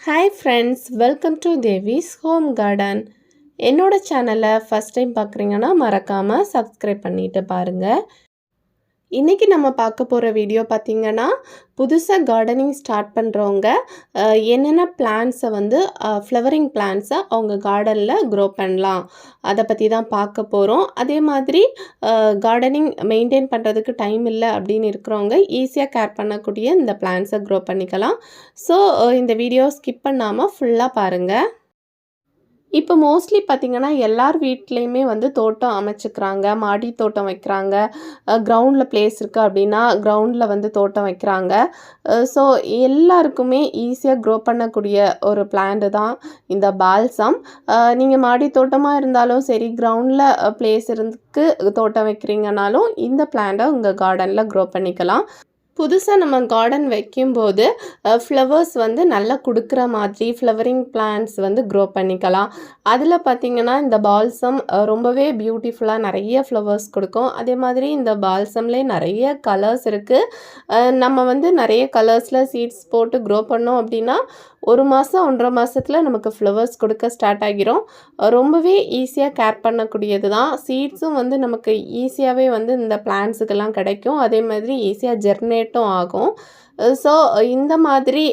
Hi friends welcome to Devi's home garden என்னோடய சேனலை first time பார்க்குறீங்கன்னா மறக்காமல் சப்ஸ்கிரைப் பண்ணிட்டு பாருங்கள் இன்றைக்கி நம்ம பார்க்க போகிற வீடியோ பார்த்திங்கன்னா புதுசாக கார்டனிங் ஸ்டார்ட் பண்ணுறவங்க என்னென்ன பிளான்ஸை வந்து ஃப்ளவரிங் பிளான்ஸை அவங்க கார்டனில் க்ரோ பண்ணலாம். அதை பற்றி தான் பார்க்க போகிறோம் அதே மாதிரி கார்டனிங் மெயின்டைன் பண்ணுறதுக்கு டைம் இல்லை அப்படின்னு இருக்கிறவங்க ஈஸியாக கேர் பண்ணக்கூடிய இந்த பிளான்ஸை க்ரோ பண்ணிக்கலாம். ஸோ இந்த வீடியோ ஸ்கிப் பண்ணாமல் ஃபுல்லாக பாருங்கள் இப்போ மோஸ்ட்லி பார்த்திங்கன்னா எல்லார் வீட்லேயுமே வந்து தோட்டம் அமைச்சுக்கிறாங்க. மாடி தோட்டம் வைக்கிறாங்க. கிரவுண்டில் பிளேஸ் இருக்குது அப்படின்னா கிரவுண்டில் வந்து தோட்டம் வைக்கிறாங்க. ஸோ எல்லாருக்குமே ஈஸியாக க்ரோ பண்ணக்கூடிய ஒரு பிளான்ட்டு தான் இந்த பால்சம் நீங்கள் மாடி தோட்டமாக இருந்தாலும் சரி கிரவுண்டில் பிளேஸ் இருந்துக்கு தோட்டம் வைக்கிறீங்கனாலும் இந்த பிளான்ட்டை உங்கள் கார்டனில் க்ரோ பண்ணிக்கலாம். புதுசாக நம்ம கார்டன் வைக்கும்போது ஃப்ளவர்ஸ் வந்து நல்லா கொடுக்குற மாதிரி ஃப்ளவரிங் பிளான்ஸ் வந்து க்ரோ பண்ணிக்கலாம். அதில் பார்த்திங்கன்னா இந்த பால்சம் ரொம்பவே பியூட்டிஃபுல்லாக நிறைய ஃப்ளவர்ஸ் கொடுக்கும். அதே மாதிரி இந்த பால்சம்லேயே நிறைய கலர்ஸ் இருக்குது நம்ம வந்து நிறைய கலர்ஸில் சீட்ஸ் போட்டு க்ரோ பண்ணோம் அப்படின்னா ஒரு மாதம் ஒன்றரை மாதத்தில் நமக்கு ஃப்ளவர்ஸ் கொடுக்க ஸ்டார்ட் ஆகிரும். ரொம்பவே ஈஸியாக கேர் பண்ணக்கூடியது தான் சீட்ஸும் வந்து நமக்கு ஈஸியாகவே வந்து இந்த பிளான்ஸுக்கெல்லாம் கிடைக்கும். அதே மாதிரி ஈஸியாக ஜெர்னேட்டும் ஆகும். ஸோ இந்த மாதிரி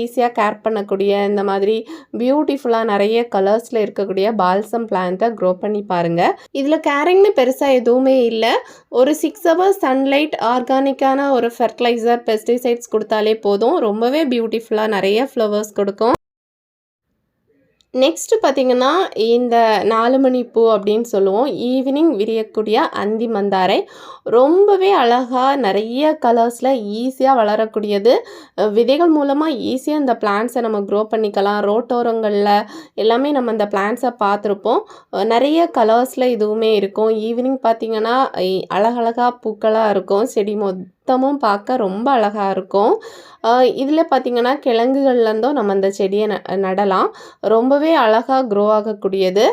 ஈஸியாக கேர் பண்ணக்கூடிய இந்த மாதிரி பியூட்டிஃபுல்லாக நிறைய கலர்ஸில் இருக்கக்கூடிய பால்சம் பிளான்ட்டை க்ரோ பண்ணி பாருங்கள் இதில் கேரிங்னு பெருசாக எதுவுமே இல்லை. ஒரு சிக்ஸ் ஹவர்ஸ் சன்லைட் ஆர்கானிக்கான ஒரு ஃபெர்டிலைசர் பெஸ்டிசைட்ஸ் கொடுத்தாலே போதும். ரொம்பவே பியூட்டிஃபுல்லாக நிறைய ஃப்ளவர்ஸ் கொடுக்கும். நெக்ஸ்ட்டு பார்த்திங்கன்னா இந்த நாலு மணி பூ அப்படின்னு சொல்லுவோம். ஈவினிங் விரியக்கூடிய அந்தி மந்தாரை. ரொம்பவே அழகாக நிறைய கலர்ஸில் ஈஸியாக வளரக்கூடியது. விதைகள் மூலமாக ஈஸியாக இந்த பிளான்ஸை நம்ம க்ரோ பண்ணிக்கலாம். ரோட்டோரங்களில் எல்லாமே நம்ம இந்த பிளான்ஸை பார்த்துருப்போம். நிறைய கலர்ஸில் இதுவுமே இருக்கும். ஈவினிங் பார்த்திங்கன்னா அழகழகாக பூக்களாக இருக்கும். செடி மொத்தமும் பார்க்க ரொம்ப அழகாக இருக்கும். இதில் பார்த்திங்கன்னா கிழங்குகள்லேருந்தும் நம்ம அந்த செடியை நடலாம். ரொம்பவே அழகாக க்ரோ ஆகக்கூடியது.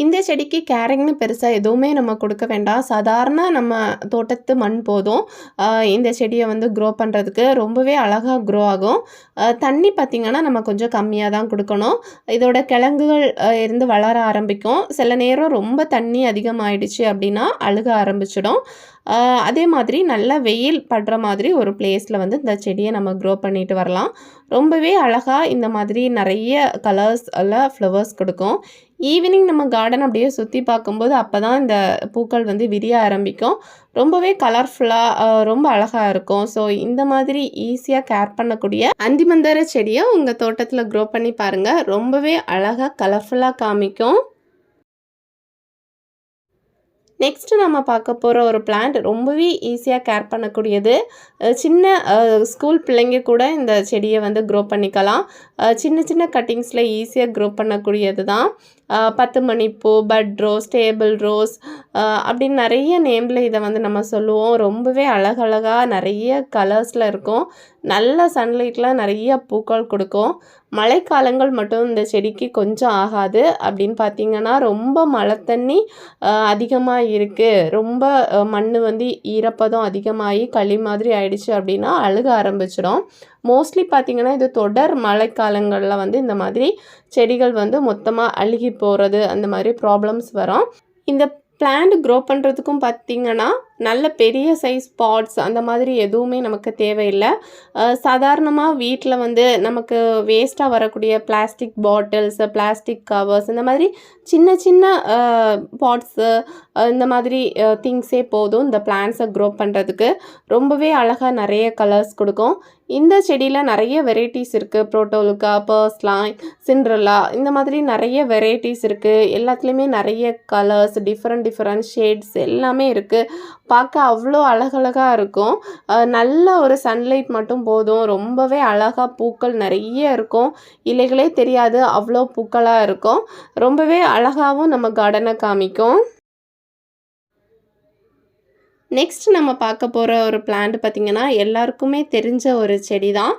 இந்த செடிக்கு கேரிங்னு பெருசாக எதுவுமே நம்ம கொடுக்க வேண்டாம். சாதாரண நம்ம தோட்டத்து மண் போதும். இந்த செடியை வந்து க்ரோ பண்ணுறதுக்கு ரொம்பவே அழகாக க்ரோ ஆகும். தண்ணி பார்த்திங்கன்னா நம்ம கொஞ்சம் கம்மியாக தான் கொடுக்கணும். இதோட கிழங்குகள் இருந்து வளர ஆரம்பிக்கும். சில நேரம் ரொம்ப தண்ணி அதிகமாகிடுச்சு அப்படின்னா அழுக ஆரம்பிச்சிடும். அதே மாதிரி நல்லா வெயில் படுற மாதிரி ஒரு பிளேஸில் வந்து இந்த செடியை நம்ம க்ரோ பண்ணிட்டு வரலாம். ரொம்பவே அழகாக இந்த மாதிரி நிறைய கலர்ஸ் எல்லாம் ஃப்ளவர்ஸ் கொடுக்கும். ஈவினிங் நம்ம கார்டன் அப்படியே சுற்றி பார்க்கும்போது அப்போ தான் இந்த பூக்கள் வந்து விரிய ஆரம்பிக்கும். ரொம்பவே கலர்ஃபுல்லாக ரொம்ப அழகாக இருக்கும். ஸோ இந்த மாதிரி ஈஸியாக கேர் பண்ணக்கூடிய அந்திமந்தர செடியை உங்கள் தோட்டத்தில் க்ரோ பண்ணி பாருங்கள் ரொம்பவே அழகாக கலர்ஃபுல்லாக காமிக்கும். நெக்ஸ்ட்டு நம்ம பார்க்க போகிற ஒரு பிளான்ட் ரொம்பவே ஈஸியாக கேர் பண்ணக்கூடியது. சின்ன ஸ்கூல் பிள்ளைங்க கூட இந்த செடியை வந்து க்ரோ பண்ணிக்கலாம். சின்ன சின்ன கட்டிங்ஸில் ஈஸியாக க்ரோ பண்ணக்கூடியது தான் பத்து மணிப்பூ பட் ரோஸ் டேபிள் ரோஸ் அப்படின்னு நிறைய நேமில் இதை வந்து நம்ம சொல்லுவோம். ரொம்பவே அழகழகாக நிறைய கலர்ஸில் இருக்கும். நல்ல சன்லைட்டில் நிறைய பூக்கள் கொடுக்கும். மழைக்காலங்கள் மட்டும் இந்த செடிக்கு கொஞ்சம் ஆகாது. அப்படின்னு பார்த்திங்கன்னா ரொம்ப மழை தண்ணி அதிகமாக இருக்குது ரொம்ப மண் வந்து ஈரப்பதம் அதிகமாகி களி மாதிரி ஆயிடுச்சு அப்படின்னா அழுக ஆரம்பிச்சிடும். மோஸ்ட்லி பார்த்திங்கன்னா இது தொடர் மழைக்காலங்களில் வந்து இந்த மாதிரி செடிகள் வந்து மொத்தமாக அழுகி போகிறது அந்த மாதிரி ப்ராப்ளம்ஸ் வரும். இந்த பிளான்ட் க்ரோ பண்ணுறதுக்கும் பார்த்திங்கன்னா நல்ல பெரிய சைஸ் பாட்ஸ் அந்த மாதிரி எதுவுமே நமக்கு தேவையில்லை. சாதாரணமாக வீட்டில் வந்து நமக்கு வேஸ்ட்டாக வரக்கூடிய பிளாஸ்டிக் பாட்டில்ஸ் பிளாஸ்டிக் கவர்ஸ் இந்த மாதிரி சின்ன சின்ன பாட்ஸு இந்த மாதிரி திங்ஸே போதும் இந்த பிளான்ஸை க்ரோ பண்ணுறதுக்கு ரொம்பவே அழகாக நிறைய கலர்ஸ் கொடுக்கும். இந்த செடியில் நிறைய வெரைட்டிஸ் இருக்குது ப்ரோட்டோலுக்கா பர்ஸ்லாம் சிண்ட்ரலா இந்த மாதிரி நிறைய வெரைட்டிஸ் இருக்குது எல்லாத்துலேயுமே நிறைய கலர்ஸ் டிஃப்ரெண்ட் டிஃப்ரெண்ட் ஷேட்ஸ் எல்லாமே இருக்குது பார்க்க அவ்வளோ அழகழகாக இருக்கும். நல்ல ஒரு சன்லைட் மட்டும் போதும். ரொம்பவே அழகாக பூக்கள் நிறைய இருக்கும். இலைகளே தெரியாது. அவ்வளோ பூக்களாக இருக்கும். ரொம்பவே அழகாகவும் நம்ம கார்டனை காமிக்கும். நெக்ஸ்ட் நம்ம பார்க்க போகிற ஒரு பிளான்ட் பார்த்திங்கன்னா எல்லாருக்குமே தெரிஞ்ச ஒரு செடி தான்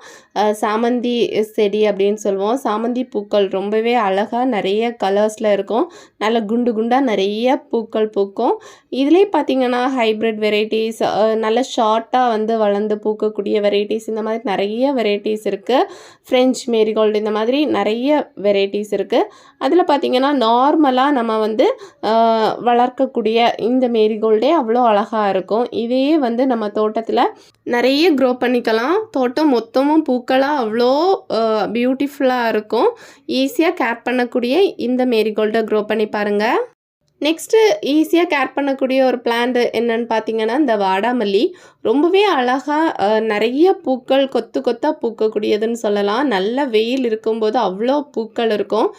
சாமந்தி செடி அப்படின்னு சொல்லுவோம். சாமந்தி பூக்கள் ரொம்பவே அழகாக நிறைய கலர்ஸில் இருக்கும். நல்ல குண்டு குண்டாக நிறைய பூக்கள் பூக்கும். இதுலேயே பார்த்தீங்கன்னா ஹைப்ரிட் வெரைட்டிஸ் நல்ல ஷார்ட்டாக வந்து வளர்ந்து பூக்கக்கூடிய வெரைட்டிஸ் இந்த மாதிரி நிறைய வெரைட்டிஸ் இருக்குது ஃப்ரெஞ்ச் மேரிகோல்டு இந்த மாதிரி நிறைய வெரைட்டிஸ் இருக்குது அதில் பார்த்தீங்கன்னா நார்மலாக நம்ம வந்து வளர்க்கக்கூடிய இந்த மேரிகோல்டே அவ்வளோ அழகாக இருக்கும். இதையே வந்து நம்ம தோட்டத்தில் நிறைய க்ரோ பண்ணிக்கலாம். தோட்டம் மொத்தமும் பூ பூக்களாக அவ்வளோ பியூட்டிஃபுல்லாக இருக்கும். ஈஸியாக கேர் பண்ணக்கூடிய இந்த மேரிகோல்டை க்ரோ பண்ணி பாருங்கள் நெக்ஸ்ட்டு ஈஸியாக கேர் பண்ணக்கூடிய ஒரு பிளான்ட் என்னன்னு பார்த்தீங்கன்னா இந்த வாடாமல்லி. ரொம்பவே அழகாக நிறைய பூக்கள் கொத்து கொத்தாக பூக்கக்கூடியதுன்னு சொல்லலாம். நல்ல வெயில் இருக்கும்போது அவ்வளோ பூக்கள் இருக்கும்.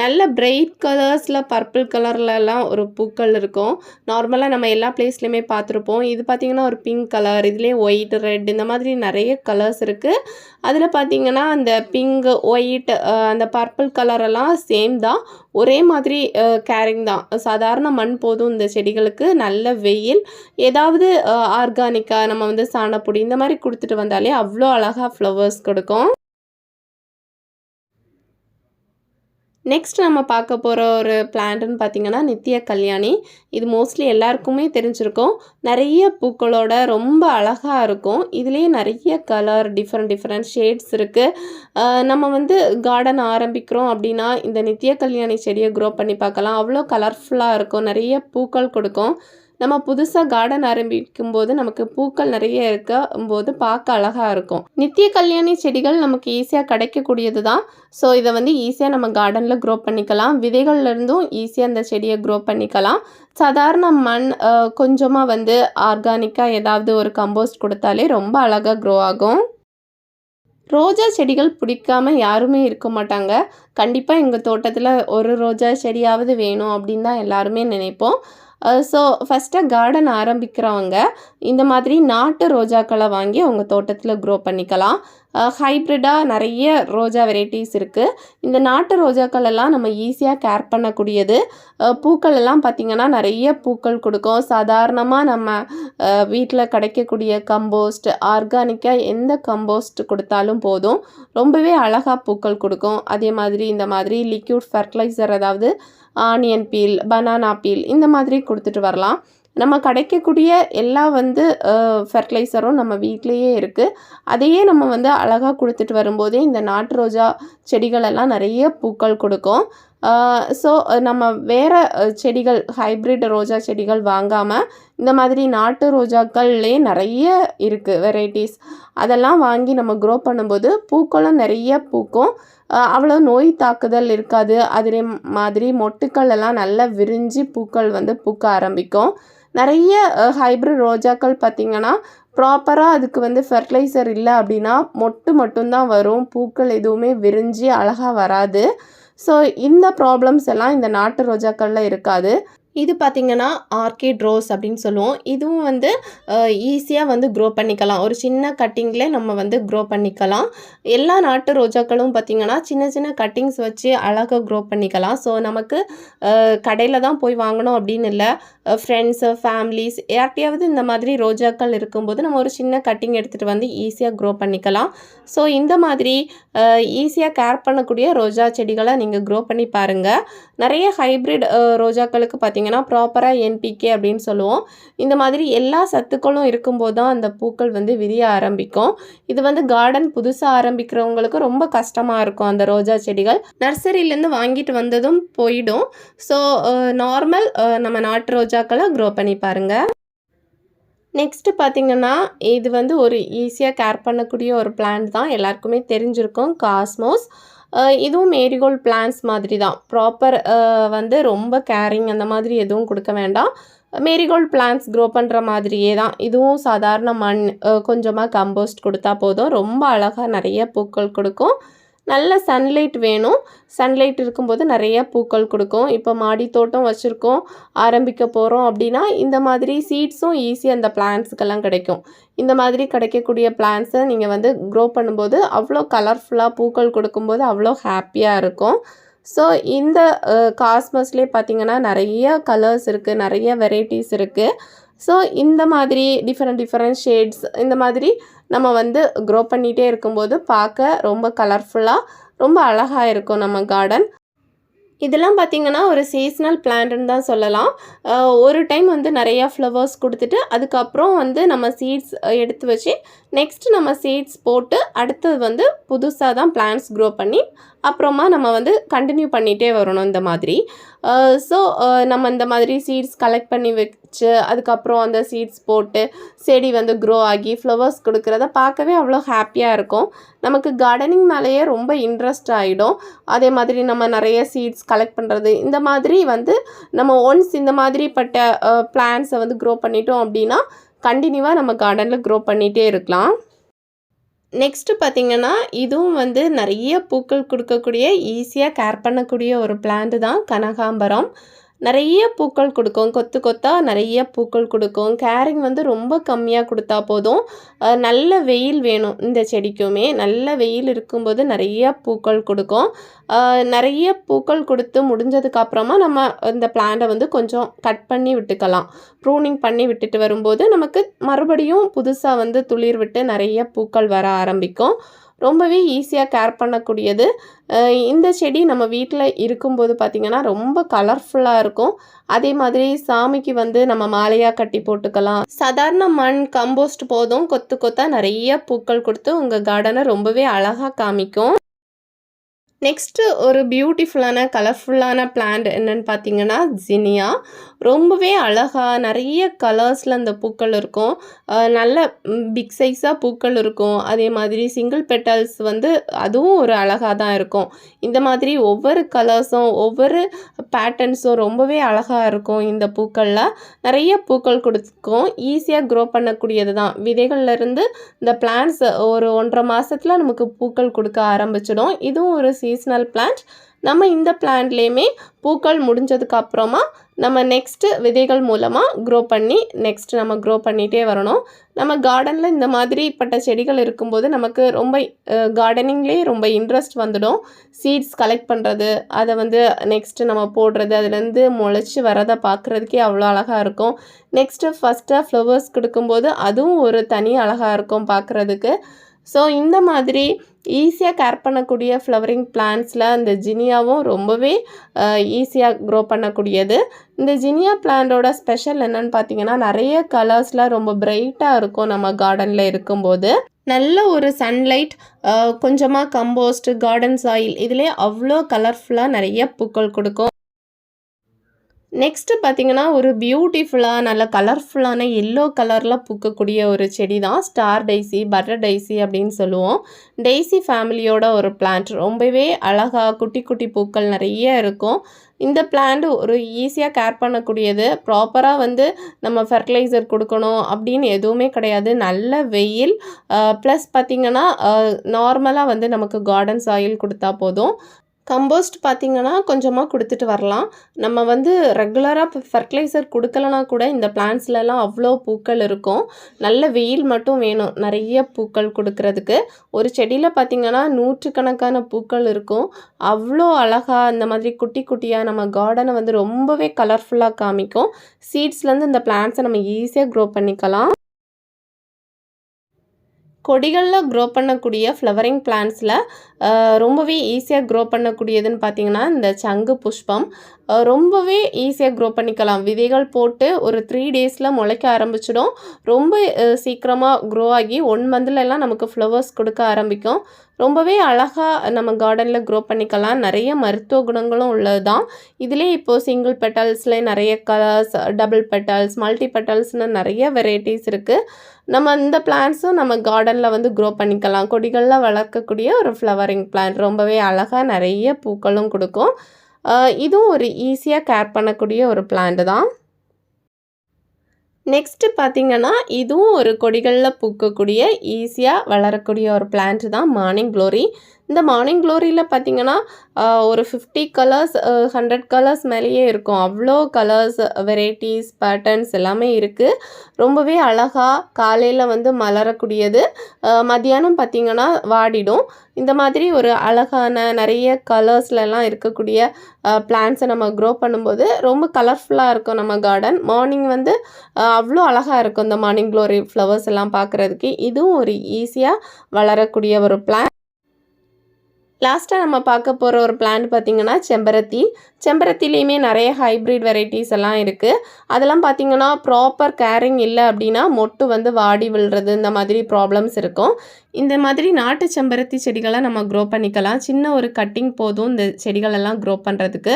நல்ல பிரைட் கலர்ஸில் பர்பிள் கலர்லலாம் ஒரு பூக்கள் இருக்கும். நார்மலாக நம்ம எல்லா பிளேஸ்லையுமே பார்த்துருப்போம். இது பார்த்திங்கன்னா ஒரு பிங்க் கலர் இதுலேயே ஒயிட் ரெட் இந்த மாதிரி நிறைய கலர்ஸ் இருக்குது அதில் பார்த்திங்கன்னா அந்த பிங்க் ஒயிட் அந்த பர்பிள் கலரெல்லாம் சேம் தான். ஒரே மாதிரி கேரிங் தான். சாதாரண மண் போதும் இந்த செடிகளுக்கு. நல்ல வெயில். ஏதாவது ஆர்கானிக்காக நம்ம வந்து சாணப்பொடி இந்த மாதிரி கொடுத்துட்டு வந்தாலே அவ்வளோ அழகாக ஃப்ளவர்ஸ் கொடுக்கும். நெக்ஸ்ட் நம்ம பார்க்க போகிற ஒரு பிளான்ட்னு பார்த்திங்கன்னா நித்திய கல்யாணி. இது மோஸ்ட்லி எல்லாருக்குமே தெரிஞ்சிருக்கும். நிறைய பூக்களோட ரொம்ப அழகாக இருக்கும். இதுலேயே நிறைய கலர் டிஃப்ரெண்ட் டிஃப்ரெண்ட் ஷேட்ஸ் இருக்குது நம்ம வந்து கார்டன் ஆரம்பிக்கிறோம் அப்படின்னா இந்த நித்திய கல்யாணி செடியை க்ரோ பண்ணி பார்க்கலாம். அவ்வளோ கலர்ஃபுல்லாக இருக்கும். நிறைய பூக்கள் கொடுக்கும். நம்ம புதுசாக கார்டன் ஆரம்பிக்கும் போது நமக்கு பூக்கள் நிறைய இருக்கும் போது பார்க்க அழகாக இருக்கும். நித்திய கல்யாணி செடிகள் நமக்கு ஈஸியாக கிடைக்கக்கூடியது தான் ஸோ இதை வந்து ஈஸியாக நம்ம கார்டனில் க்ரோ பண்ணிக்கலாம். விதைகள்லேருந்தும் ஈஸியாக அந்த செடியை க்ரோ பண்ணிக்கலாம். சாதாரண மண் கொஞ்சமாக வந்து ஆர்கானிக்காக ஏதாவது ஒரு கம்போஸ்ட் கொடுத்தாலே ரொம்ப அழகாக க்ரோ ஆகும். ரோஜா செடிகள் பிடிக்காம யாருமே இருக்க மாட்டாங்க. கண்டிப்பாக எங்கள் தோட்டத்தில் ஒரு ரோஜா செடியாவது வேணும் அப்படின்னு தான் எல்லாருமே நினைப்போம். ஸோ ஃபஸ்ட்டாக கார்டன் ஆரம்பிக்கிறவங்க இந்த மாதிரி நாட்டு ரோஜாக்களை வாங்கி அவங்க தோட்டத்தில் க்ரோ பண்ணிக்கலாம். ஹைப்ரிட்டாக நிறைய ரோஜா வெரைட்டிஸ் இருக்குது இந்த நாட்டு ரோஜாக்கள் எல்லாம் நம்ம ஈஸியாக கேர் பண்ணக்கூடியது. பூக்கள் எல்லாம் பார்த்திங்கன்னா நிறைய பூக்கள் கொடுக்கும். சாதாரணமாக நம்ம வீட்டில் கிடைக்கக்கூடிய கம்போஸ்ட் ஆர்கானிக்காக எந்த கம்போஸ்ட் கொடுத்தாலும் போதும். ரொம்பவே அழகாக பூக்கள் கொடுக்கும். அதே மாதிரி இந்த மாதிரி லிக்யூட் ஃபர்டிலைசர் அதாவது ஆனியன் பீல் பனானா பீல் இந்த மாதிரி கொடுத்துட்டு வரலாம். நம்ம கிடைக்கக்கூடிய எல்லா வந்து ஃபெர்டிலைசரும் நம்ம வீட்லேயே இருக்குது அதையே நம்ம வந்து அழகாக கொடுத்துட்டு வரும்போதே இந்த நாட்டு ரோஜா செடிகளெல்லாம் நிறைய பூக்கள் கொடுக்கும். ஸோ நம்ம வேறு செடிகள் ஹைப்ரிட் ரோஜா செடிகள் வாங்காமல் இந்த மாதிரி நாட்டு ரோஜாக்கள்லே நிறைய இருக்குது வெரைட்டிஸ் அதெல்லாம் வாங்கி நம்ம க்ரோ பண்ணும்போது பூக்களும் நிறைய பூக்கும். அவ்வளோ நோய் தாக்குதல் இருக்காது. அதே மாதிரி மொட்டுக்கள் எல்லாம் நல்லா விரிஞ்சு பூக்கள் வந்து பூக்க ஆரம்பிக்கும். நிறைய ஹைப்ரிட் ரோஜாக்கள் பார்த்திங்கன்னா ப்ராப்பராக அதுக்கு வந்து ஃபெர்டிலைசர் இல்லை அப்படின்னா மொட்டு மட்டும்தான் வரும். பூக்கள் எதுவுமே விரிஞ்சு அழகாக வராது. ஸோ இந்த ப்ராப்ளம்ஸ் எல்லாம் இந்த நாட்டு ரோஜாக்களில் இருக்காது. இது பார்த்திங்கன்னா ஆர்கிட் ரோஸ் அப்படின்னு சொல்லுவோம். இதுவும் வந்து ஈஸியாக வந்து க்ரோ பண்ணிக்கலாம். ஒரு சின்ன கட்டிங்கில் நம்ம வந்து க்ரோ பண்ணிக்கலாம். எல்லா நாட்டு ரோஜாக்களும் பார்த்திங்கன்னா சின்ன சின்ன கட்டிங்ஸ் வச்சு அழகாக க்ரோ பண்ணிக்கலாம். ஸோ நமக்கு கடையில் தான் போய் வாங்கணும் அப்படின்னு இல்லை. ஃப்ரெண்ட்ஸு ஃபேமிலிஸ் யார்கிட்டயாவது இந்த மாதிரி ரோஜாக்கள் இருக்கும்போது நம்ம ஒரு சின்ன கட்டிங் எடுத்துகிட்டு வந்து ஈஸியாக க்ரோ பண்ணிக்கலாம். ஸோ இந்த மாதிரி ஈஸியாக கேர் பண்ணக்கூடிய ரோஜா செடிகளை நீங்கள் க்ரோ பண்ணி பாருங்கள் நிறைய ஹைப்ரிட் ரோஜாக்களுக்கு பார்த்திங்கன்னா ப்ராப்பராக என்பிகே அப்படின்னு சொல்லுவோம். இந்த மாதிரி எல்லா சத்துக்களும் இருக்கும்போது தான் அந்த பூக்கள் வந்து விரிய ஆரம்பிக்கும். இது வந்து கார்டன் புதுசாக ஆரம்பிக்கிறவங்களுக்கு ரொம்ப கஷ்டமாக இருக்கும் அந்த ரோஜா செடிகள். நர்சரியிலேருந்து வாங்கிட்டு வந்ததும் போயிடும். ஸோ நார்மல் நம்ம நாட்டு ரோஜாக்களை க்ரோ பண்ணி பாருங்கள் நெக்ஸ்ட்டு பார்த்தீங்கன்னா இது வந்து ஒரு ஈஸியாக கேர் பண்ணக்கூடிய ஒரு பிளான்ட் தான். எல்லாருக்குமே தெரிஞ்சிருக்கும் காஸ்மோஸ் இதுவும் மேரிகோல்ட் பிளான்ஸ் மாதிரி தான் ப்ராப்பர் வந்து ரொம்ப கேரிங் அந்த மாதிரி எதுவும் கொடுக்க வேண்டாம். மேரிகோல்ட் பிளான்ஸ் க்ரோ பண்ணுற மாதிரியே தான் இதுவும் சாதாரண மண் கொஞ்சமாக கம்போஸ்ட் கொடுத்தா போதும். ரொம்ப அழகாக நிறைய பூக்கள் கொடுக்கும். நல்ல சன்லைட் வேணும். சன்லைட் இருக்கும்போது நிறைய பூக்கள் கொடுக்கும். இப்போ மாடி தோட்டம் வச்சுருக்கோம். ஆரம்பிக்க போகிறோம் அப்படின்னா இந்த மாதிரி சீட்ஸும் ஈஸியாக அந்த பிளான்ஸுக்கெல்லாம் கிடைக்கும். இந்த மாதிரி கிடைக்கக்கூடிய பிளான்ஸை நீங்கள் வந்து க்ரோ பண்ணும்போது அவ்வளோ கலர்ஃபுல்லாக பூக்கள் கொடுக்கும்போது அவ்வளோ ஹாப்பியாக இருக்கும். ஸோ இந்த காஸ்மஸ்லேயே பார்த்திங்கன்னா நிறைய கலர்ஸ் இருக்குது நிறைய வெரைட்டிஸ் இருக்குது ஸோ இந்த மாதிரி டிஃப்ரெண்ட் டிஃப்ரெண்ட் ஷேட்ஸ் இந்த மாதிரி நம்ம வந்து க்ரோ பண்ணிகிட்டே இருக்கும்போது பார்க்க ரொம்ப கலர்ஃபுல்லாக ரொம்ப அழகாக இருக்கும் நம்ம கார்டன் இதெல்லாம் பார்த்திங்கன்னா ஒரு சீஸ்னல் பிளான்ட்னு தான் சொல்லலாம். ஒரு டைம் வந்து நிறையா ஃப்ளவர்ஸ் கொடுத்துட்டு அதுக்கப்புறம் வந்து நம்ம சீட்ஸ் எடுத்து வச்சு நெக்ஸ்ட் நம்ம சீட்ஸ் போட்டு அடுத்தது வந்து புதுசாக தான் பிளான்ட்ஸ் க்ரோ பண்ணி அப்புறமா நம்ம வந்து கண்டினியூ பண்ணிகிட்டே வரணும் இந்த மாதிரி. ஸோ நம்ம இந்த மாதிரி சீட்ஸ் கலெக்ட் பண்ணி வச்சு அதுக்கப்புறம் அந்த சீட்ஸ் போட்டு செடி வந்து க்ரோ ஆகி ஃப்ளவர்ஸ் கொடுக்குறத பார்க்கவே அவ்வளோ ஹாப்பியாக இருக்கும். நமக்கு கார்டனிங் மேலேயே ரொம்ப இன்ட்ரெஸ்ட் ஆகிடும் அதே மாதிரி நம்ம நிறைய சீட்ஸ் கலெக்ட் பண்ணுறது இந்த மாதிரி வந்து நம்ம ஒன்ஸ் இந்த மாதிரிப்பட்ட பிளான்ஸை வந்து க்ரோ பண்ணிட்டோம் அப்படின்னா கண்டினியூவாக நம்ம கார்டனில் க்ரோ பண்ணிகிட்டே இருக்கலாம். நெக்ஸ்ட்டு பார்த்திங்கன்னா இதுவும் வந்து நிறைய பூக்கள் கொடுக்கக்கூடிய ஈஸியாக கேர் பண்ணக்கூடிய ஒரு பிளான்ட் தான் கனகாம்பரம். நிறைய பூக்கள் கொடுக்கும் கொத்து கொத்தாக நிறைய பூக்கள் கொடுக்கும். கேரிங் வந்து ரொம்ப கம்மியாக கொடுத்தா போதும். நல்ல வெயில் வேணும் இந்த செடிக்குமே. நல்ல வெயில் இருக்கும்போது நிறைய பூக்கள் கொடுக்கும். நிறைய பூக்கள் கொடுத்து முடிஞ்சதுக்கப்புறமா நம்ம இந்த பிளான்ட்டை வந்து கொஞ்சம் கட் பண்ணி விட்டுக்கலாம். ப்ரூனிங் பண்ணி விட்டுட்டு வரும்போது நமக்கு மறுபடியும் புதுசாக வந்து துளிர் விட்டு நிறைய பூக்கள் வர ஆரம்பிக்கும். ரொம்பவே ஈஸியாக கேர் பண்ணக்கூடியது. இந்த செடி நம்ம வீட்டில் இருக்கும்போது பார்த்திங்கன்னா ரொம்ப கலர்ஃபுல்லாக இருக்கும். அதே மாதிரி சாமிக்கு வந்து நம்ம மாலையாக கட்டி போட்டுக்கலாம். சாதாரண மண் கம்போஸ்ட் போதும். கொத்து கொத்தாக நிறைய பூக்கள் கொடுத்து உங்கள் கார்டனை ரொம்பவே அழகாக காமிக்கும். நெக்ஸ்ட்டு ஒரு பியூட்டிஃபுல்லான கலர்ஃபுல்லான பிளான்ட் என்னன்னு பார்த்தீங்கன்னா ஜினியா ரொம்பவே அழகாக நிறைய கலர்ஸில் அந்த பூக்கள் இருக்கும். நல்ல பிக் சைஸாக பூக்கள் இருக்கும். அதே மாதிரி சிங்கிள் பெட்டல்ஸ் வந்து அதுவும் ஒரு அழகாக தான் இருக்கும். இந்த மாதிரி ஒவ்வொரு கலர்ஸும் ஒவ்வொரு பேட்டர்ன்ஸும் ரொம்பவே அழகாக இருக்கும் இந்த பூக்களில். நிறைய பூக்கள் கொடுக்கும். ஈஸியாக க்ரோ பண்ணக்கூடியது தான். விதைகள்லேருந்து இந்த பிளான்ஸ் ஒரு ஒன்றரை மாதத்தில் நமக்கு பூக்கள் கொடுக்க ஆரம்பிச்சிடும். இதுவும் ஒரு சீஸ்னல் பிளான்ட் நம்ம இந்த பிளான்ட்லேயுமே பூக்கள் முடிஞ்சதுக்கு அப்புறமா நம்ம நெக்ஸ்ட்டு விதைகள் மூலமாக க்ரோ பண்ணி நெக்ஸ்ட் நம்ம க்ரோ பண்ணிகிட்டே வரணும். நம்ம கார்டனில் இந்த மாதிரிப்பட்ட செடிகள் இருக்கும்போது நமக்கு ரொம்ப கார்டனிங்லேயே ரொம்ப இன்ட்ரெஸ்ட் வந்துடும். சீட்ஸ் கலெக்ட் பண்ணுறது அதை வந்து நெக்ஸ்ட்டு நம்ம போடுறது அதுலேருந்து முளைச்சி வரதை பார்க்குறதுக்கே அவ்வளோ அழகாக இருக்கும். நெக்ஸ்ட்டு ஃபஸ்ட்டாக ஃப்ளவர்ஸ் கொடுக்கும்போது அதுவும் ஒரு தனி அழகாக இருக்கும் பார்க்குறதுக்கு. ஸோ இந்த மாதிரி ஈஸியாக கேர் பண்ணக்கூடிய ஃப்ளவரிங் பிளான்ட்ஸில் இந்த ஜினியாவும் ரொம்பவே ஈஸியாக க்ரோ பண்ணக்கூடியது. இந்த ஜினியா பிளான்டோட ஸ்பெஷல் என்னன்னு பார்த்தீங்கன்னா நிறைய கலர்ஸில் ரொம்ப பிரைட்டாக இருக்கும் நம்ம கார்டனில் இருக்கும்போது. நல்ல ஒரு சன்லைட் கொஞ்சமாக கம்போஸ்ட் கார்டன் சாயில் இதிலே அவ்வளோ கலர்ஃபுல்லாக நிறைய பூக்கள் கொடுக்கும். நெக்ஸ்ட்டு பார்த்தீங்கன்னா ஒரு பியூட்டிஃபுல்லாக நல்ல கலர்ஃபுல்லான எல்லோ கலரில் பூக்கக்கூடிய ஒரு செடி தான் ஸ்டார் டைசி பட்டர் டைசி அப்படின்னு சொல்லுவோம். டெய்ஸி ஃபேமிலியோட ஒரு பிளான்ட் ரொம்பவே அழகாக குட்டி குட்டி பூக்கள் நிறைய இருக்கும். இந்த பிளான்ட் ஒரு ஈஸியாக கேர் பண்ணக்கூடியது. ப்ராப்பராக வந்து நம்ம ஃபெர்டிலைசர் கொடுக்கணும் அப்படின்னு எதுவுமே கிடையாது. நல்ல வெயில். ப்ளஸ் பார்த்திங்கன்னா நார்மலாக வந்து நமக்கு கார்டன் சாயில் கொடுத்தா போதும். கம்போஸ்ட் பார்த்திங்கன்னா கொஞ்சமாக கொடுத்துட்டு வரலாம். நம்ம வந்து ரெகுலராக ஃபெர்டிலைசர் கொடுக்கலனா கூட இந்த பிளான்ஸ்லலாம் அவ்வளோ பூக்கள் இருக்கும். நல்ல வெயில் மட்டும் வேணும் நிறைய பூக்கள் கொடுக்கறதுக்கு. ஒரு செடியில் பார்த்திங்கன்னா நூற்றுக்கணக்கான பூக்கள் இருக்கும். அவ்வளோ அழகாக இந்த மாதிரி குட்டி குட்டியாக நம்ம கார்டனை வந்து ரொம்பவே கலர்ஃபுல்லாக காமிக்கும். சீட்ஸ்லேருந்து இந்த பிளான்ஸை நம்ம ஈஸியாக க்ரோ பண்ணிக்கலாம். கொடிகளில் க்ரோ பண்ணக்கூடிய ஃப்ளவரிங் பிளான்ஸில் ரொம்பவே ஈஸியாக க்ரோ பண்ணக்கூடியதுன்னு பார்த்தீங்கன்னா இந்த சங்கு புஷ்பம். ரொம்பவே ஈஸியாக க்ரோ பண்ணிக்கலாம். விதைகள் போட்டு ஒரு த்ரீ டேஸில் முளைக்க ஆரம்பிச்சிடும். ரொம்ப சீக்கிரமாக க்ரோ ஆகி ஒன் மந்த்லலாம் நமக்கு ஃப்ளவர்ஸ் கொடுக்க ஆரம்பிக்கும். ரொம்பவே அழகாக நம்ம கார்டனில் க்ரோ பண்ணிக்கலாம். நிறைய மருத்துவ குணங்களும் உள்ளது தான் இதிலே இப்போது சிங்கிள் பெட்டல்ஸ்லேயே நிறைய கலர்ஸ் டபுள் பெட்டல்ஸ் மல்டி பெட்டல்ஸ்னு நிறைய வெரைட்டிஸ் இருக்குது நம்ம இந்த பிளான்ஸும் நம்ம கார்டனில் வந்து க்ரோ பண்ணிக்கலாம். கொடிகளில் வளர்க்கக்கூடிய ஒரு ஃப்ளவரிங் பிளான்ட் ரொம்பவே அழகாக நிறைய பூக்களும் கொடுக்கும். இதுவும் ஒரு ஈஸியாக கேர் பண்ணக்கூடிய ஒரு பிளான்ட் தான். நெக்ஸ்ட்டு பார்த்தீங்கன்னா இதுவும் ஒரு கொடிகளில் பூக்கக்கூடிய ஈஸியாக வளரக்கூடிய ஒரு பிளான்ட் தான் மார்னிங் க்ளோரி இந்த மார்னிங் க்ளோரியில் பார்த்தீங்கன்னா ஒரு ஃபிஃப்டி கலர்ஸ் ஹண்ட்ரட் கலர்ஸ் மேலேயே இருக்கும். அவ்வளோ கலர்ஸ் வெரைட்டிஸ் பேட்டர்ன்ஸ் எல்லாமே இருக்குது ரொம்பவே அழகாக காலையில் வந்து மலரக்கூடியது. மதியானம் பார்த்திங்கன்னா வாடிடும். இந்த மாதிரி ஒரு அழகான நிறைய கலர்ஸ்லலாம் இருக்கக்கூடிய பிளான்ஸை நம்ம க்ரோ பண்ணும்போது ரொம்ப கலர்ஃபுல்லாக இருக்கும் நம்ம கார்டன் மார்னிங் வந்து அவ்வளோ அழகாக இருக்கும் இந்த மார்னிங் க்ளோரி ஃப்ளவர்ஸ் எல்லாம் பார்க்குறதுக்கு இதுவும் ஒரு ஈஸியாக வளரக்கூடிய ஒரு பிளான் லாஸ்ட்டாக நம்ம பார்க்க போகிற ஒரு பிளான்ட் பார்த்திங்கன்னா செம்பருத்தி. செம்பருத்திலையுமே நிறைய ஹைப்ரிட் வெரைட்டிஸ் எல்லாம் இருக்குது அதெல்லாம் பார்த்திங்கன்னா ப்ராப்பர் கேரிங் இல்லை அப்படின்னா மொட்டு வந்து வாடி விழுறது இந்த மாதிரி ப்ராப்ளம்ஸ் இருக்கும். இந்த மாதிரி நாட்டு செம்பருத்தி செடிகளை நம்ம க்ரோ பண்ணிக்கலாம். சின்ன ஒரு கட்டிங் போதும் இந்த செடிகளெல்லாம் க்ரோ பண்ணுறதுக்கு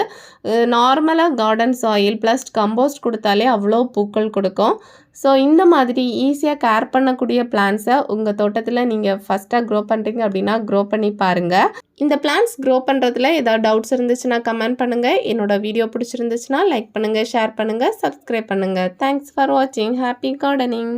நார்மலாக கார்டன் சாயில் ப்ளஸ் கம்போஸ்ட் கொடுத்தாலே அவ்வளோ பூக்கள் கொடுக்கும். ஸோ இந்த மாதிரி ஈஸியாக கேர் பண்ணக்கூடிய பிளான்ஸை உங்கள் தோட்டத்தில் நீங்கள் ஃபஸ்ட்டாக க்ரோ பண்ணுறீங்க அப்படின்னா க்ரோ பண்ணி பாருங்கள் இந்த பிளான்ஸ் க்ரோ பண்ணுறதுல ஏதாவது டவுட்ஸ் இருந்துச்சுன்னா கமெண்ட் பண்ணுங்கள் என்னோடய வீடியோ பிடிச்சிருந்துச்சுன்னா லைக் பண்ணுங்கள் ஷேர் பண்ணுங்கள் சப்ஸ்கிரைப் பண்ணுங்கள் தேங்க்ஸ் ஃபார் வாட்சிங் ஹாப்பி கார்டனிங்